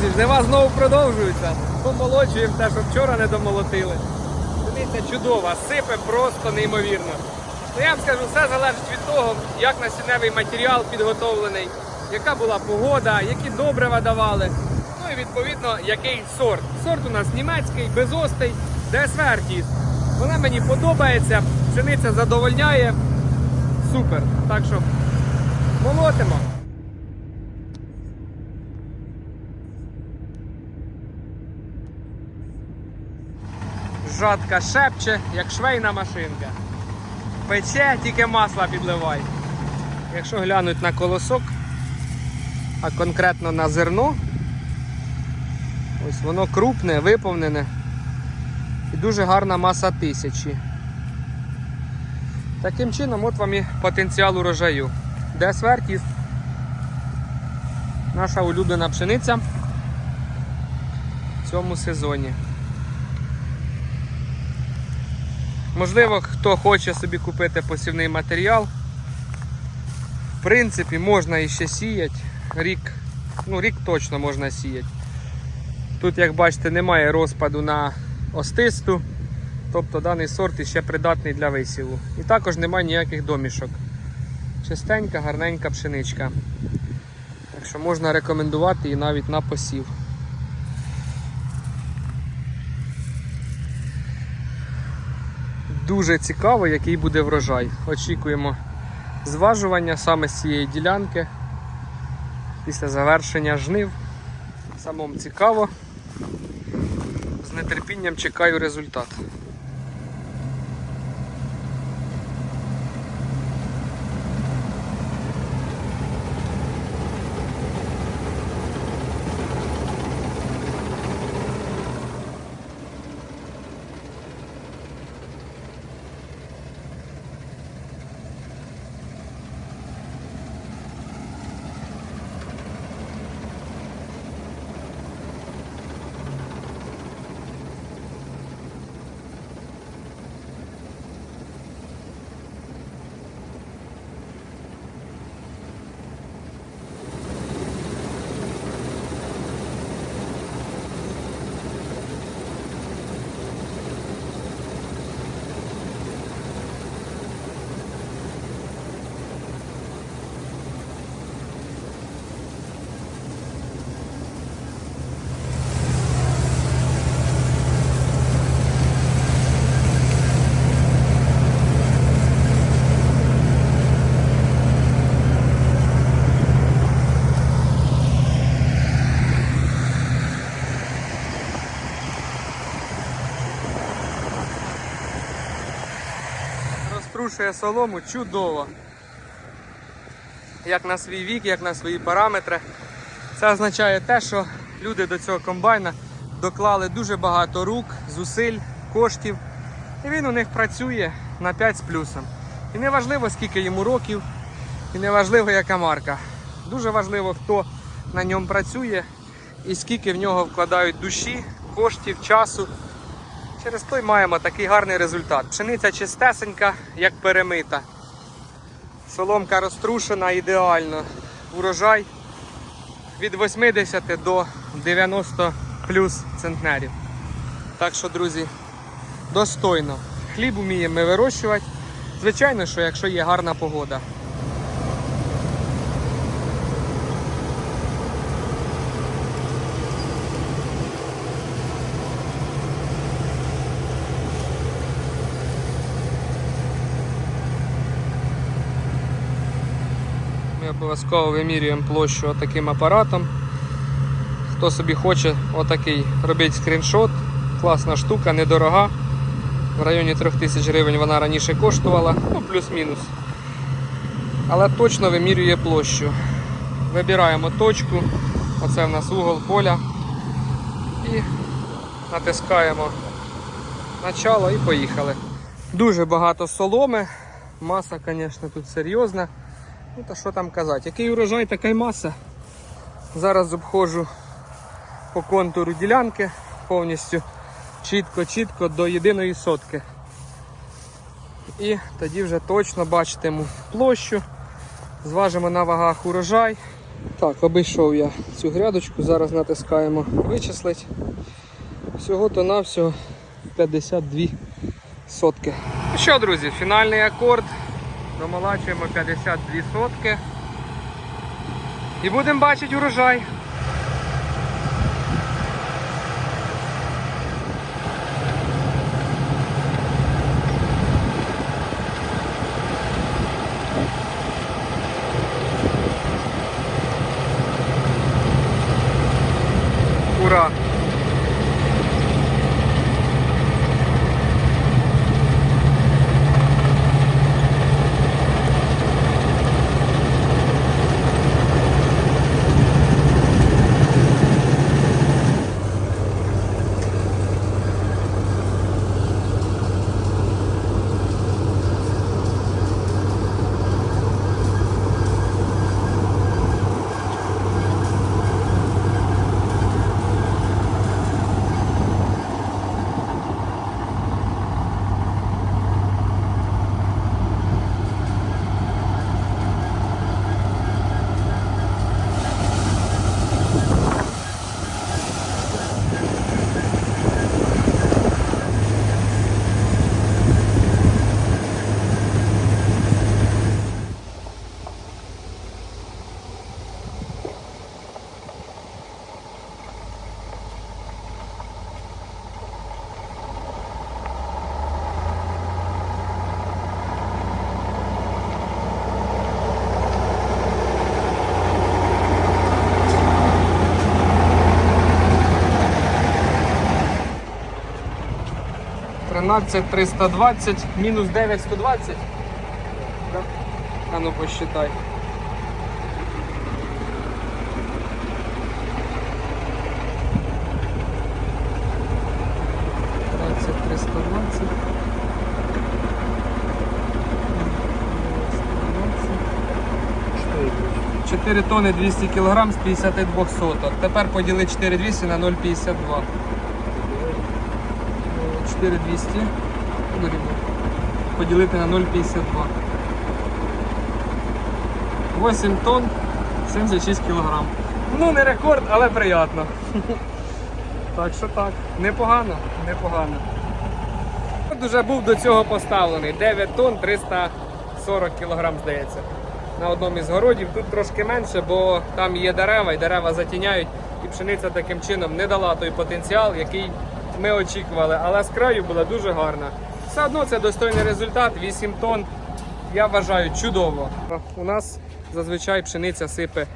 друзі, жнива знову продовжується. Помолоджуємо те, що вчора не домолотили. Пшениця чудова, сипе просто неймовірно. Ну, я вам скажу, все залежить від того, як насінневий матеріал підготовлений, яка була погода, які добрива давали. Ну і відповідно, який сорт. Сорт у нас німецький, безостий, ДСВ Артіс. Вона мені подобається, пшениця задовольняє. Супер. Так що молотимо. Жатка шепче, як швейна машинка. Пече, тільки масла підливай. Якщо глянуть на колосок, а конкретно на зерно, ось воно крупне, виповнене і дуже гарна маса тисячі. Таким чином, от вам і потенціал урожаю. Де свертіс? Наша улюблена пшениця в цьому сезоні. Можливо, хто хоче собі купити посівний матеріал. В принципі, можна іще сіяти. Рік, ну рік точно можна сіяти. Тут, як бачите, немає розпаду на остисту, тобто даний сорт іще придатний для висіву. І також немає ніяких домішок. Чистенька, гарненька пшеничка. Так що можна рекомендувати її навіть на посів. Дуже цікаво, який буде врожай. Очікуємо зважування саме з цієї ділянки після завершення жнив. Самому цікаво. З нетерпінням чекаю результат. Розтрушує солому чудово. Як на свій вік, як на свої параметри. Це означає те, що люди до цього комбайна доклали дуже багато рук, зусиль, коштів. І він у них працює на 5 з плюсом. І не важливо, скільки йому років, і не важливо, яка марка. Дуже важливо, хто на ньому працює і скільки в нього вкладають душі, коштів, часу. Через той маємо такий гарний результат. Пшениця чистесенька, як перемита. Соломка розтрушена ідеально. Урожай від 80 до 90 плюс центнерів. Так що, друзі, достойно. Хліб вміємо ми вирощувати. Звичайно, що якщо є гарна погода. Обов'язково вимірюємо площу отаким апаратом. Хто собі хоче отакий, робіть скріншот. Класна штука, недорога. В районі 3000 гривень вона раніше коштувала, ну плюс-мінус. Але точно вимірює площу. Вибираємо точку, оце в нас угол поля. І натискаємо начало і поїхали. Дуже багато соломи. Маса, звісно, тут серйозна. Ну та що там казати, який урожай, така й маса. Зараз обходжу по контуру ділянки повністю чітко-чітко до єдиної сотки. І тоді вже точно бачитиму площу, зважимо на вагах урожай Так, обійшов я цю грядочку, зараз натискаємо вичислить. Всього то навсього 52 сотки. Ну що, друзі, фінальний акорд. Домолачуємо 52 сотки. І будемо бачити урожай. 13 320, мінус 9 120. Да? А ну посчитай. Чотири тони 200 кілограм з 52 соток. Тепер поділи 4200 на 0,52. 4200 дорівнює. поділити на 0,52. 8 тонн 76 кг. Ну не рекорд, але приємно. Так що так, непогано, непогано. От уже був до цього поставлений 9 тонн 340 кг, здається. На одному із городів тут трошки менше, бо там є дерева і дерева затіняють, і пшениця таким чином не дала той потенціал, який ми очікували. Але з краю була дуже гарна. Все одно це достойний результат, 8 тонн. Я вважаю чудово. У нас зазвичай пшениця сипе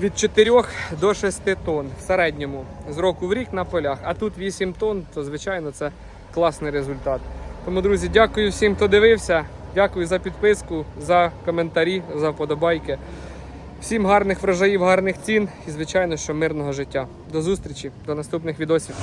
від 4 до 6 тонн в середньому з року в рік на полях. А тут 8 тонн, то звичайно це класний результат. Тому, друзі, дякую всім, хто дивився. Дякую за підписку, за коментарі, за вподобайки. Всім гарних врожаїв, гарних цін і, звичайно, що мирного життя. До зустрічі, до наступних відосів.